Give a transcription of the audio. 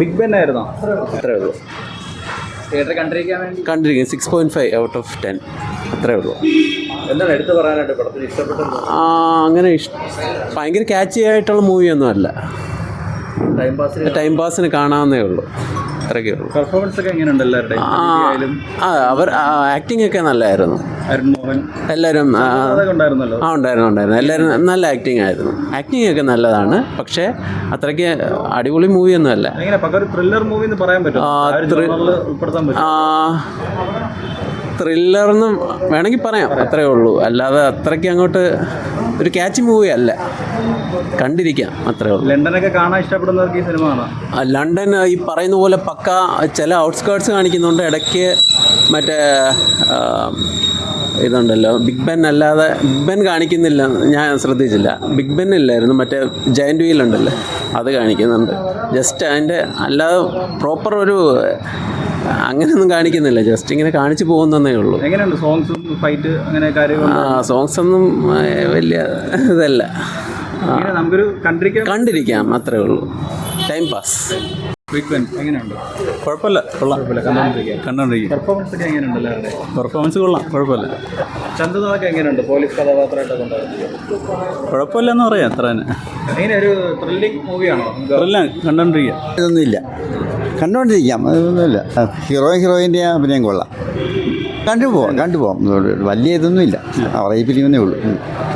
Big Ben ആയിരുന്നോ? അത്രേ ഉള്ളൂ. തിയേറ്റർ കണ്ടിരിക്കാൻ വേണ്ടി? കണ്ടിരിക്കും. Six point five out of ten അത്രേ ഉള്ളൂ. എന്താണ് എടുത്തു പറയാനായിട്ട് പടത്തിൽ ഇഷ്ടപ്പെട്ടത്? ആ, അങ്ങനെ ഇഷ്ടം ഭയങ്കര ക്യാച്ചി ആയിട്ടുള്ള മൂവിയൊന്നും അല്ല. ടൈം പാസിൽ ടൈം പാസിന് കാണാവുന്നേ ഉള്ളൂ. അത്രയൊക്കെ ഉള്ളൂ. പെർഫോമൻസ് ഒക്കെ എങ്ങനെയുണ്ട് എല്ലാവരുടെയും? ആ ആയാലും അവർ ആക്ടിംഗ് ഒക്കെ മോഹൻ എല്ലാവരും ആ, ഉണ്ടായിരുന്നു ഉണ്ടായിരുന്നു. എല്ലാവരും നല്ല ആക്ടിങ് ആയിരുന്നു. ആക്ടിങ് ഒക്കെ നല്ലതാണ്. പക്ഷേ അത്രയ്ക്ക് അടിപൊളി മൂവി ഒന്നും അല്ല. ത്രില്ലർ മൂവി എന്ന് പറയാൻ പറ്റും പറ്റും വേണമെങ്കിൽ പറയാം. അത്രേ ഉള്ളൂ. അല്ലാതെ അത്രയ്ക്ക് അങ്ങോട്ട് ഒരു ക്യാച്ച് മൂവി അല്ല. കണ്ടിരിക്കാം. അത്രേ ഉള്ളൂ. ലണ്ടനൊക്കെ കാണാൻ ഇഷ്ടപ്പെടുന്നവർക്ക് ഈ സിനിമ ലണ്ടൻ ഈ പറയുന്ന പോലെ പക്ക ചില ഔട്ട്സ്കേർട്സ് കാണിക്കുന്നുണ്ട്. ഇടയ്ക്ക് മറ്റേ ഇതുണ്ടല്ലോ. ബിഗ് ബെൻ അല്ലാതെ ബിഗ് ബെൻ കാണിക്കുന്നില്ല. ഞാൻ ശ്രദ്ധിച്ചില്ല. ബിഗ് ബെൻ ഇല്ലായിരുന്നു. മറ്റേ ജയന്റ് വീൽ ഉണ്ടല്ലോ. അത് കാണിക്കുന്നുണ്ട്. ജസ്റ്റ് അതിന്റെ അല്ലാതെ പ്രോപ്പർ ഒരു അങ്ങനെയൊന്നും കാണിക്കുന്നില്ല. ജസ്റ്റ് ഇങ്ങനെ കാണിച്ചു പോകുന്നതേ ഉള്ളൂ. എങ്ങനെയുണ്ട് സോങ്സും ഫൈറ്റ് അങ്ങനെ ആ സോങ്സ് ഒന്നും വലിയ ഇതല്ല. നമുക്കൊരു കണ്ടിരിക്കാം. കണ്ടിരിക്കാം. അത്രേ ഉള്ളൂ. ടൈം പാസ് ബിഗ് ബെൻ എങ്ങനെയുണ്ട്? കുഴപ്പമില്ല കൊള്ളാം. കുഴപ്പമില്ല കണ്ടോണ്ടിരിക്കുക കണ്ടോണ്ടിരിക്കും. പെർഫോമൻസ് ഒക്കെ എങ്ങനെയുണ്ട് എല്ലാവരുടെ പെർഫോമൻസ് കൊള്ളാം കുഴപ്പമില്ല. എങ്ങനെയുണ്ട്? പോലീസ് കഥാപാത്രമായിട്ടൊക്കെ ഉണ്ടായിരുന്നു കുഴപ്പമില്ല എന്ന് പറയാം അത്ര തന്നെ. എങ്ങനെ ഒരു ത്രില്ലിംഗ് മൂവിയാണോ എല്ലാം കണ്ടോണ്ടിരിക്കുക ഇതൊന്നുമില്ല. കണ്ടുകൊണ്ടിരിക്കാം അതൊന്നുമില്ല. ഹീറോ ഹീറോയിന്റെ അഭിനയം കൊള്ളാം. കണ്ടുപോകാം കണ്ടുപോകാം വലിയ ഇതൊന്നുമില്ല. അവരെ ഫിലിമെന്നേ ഉള്ളൂ.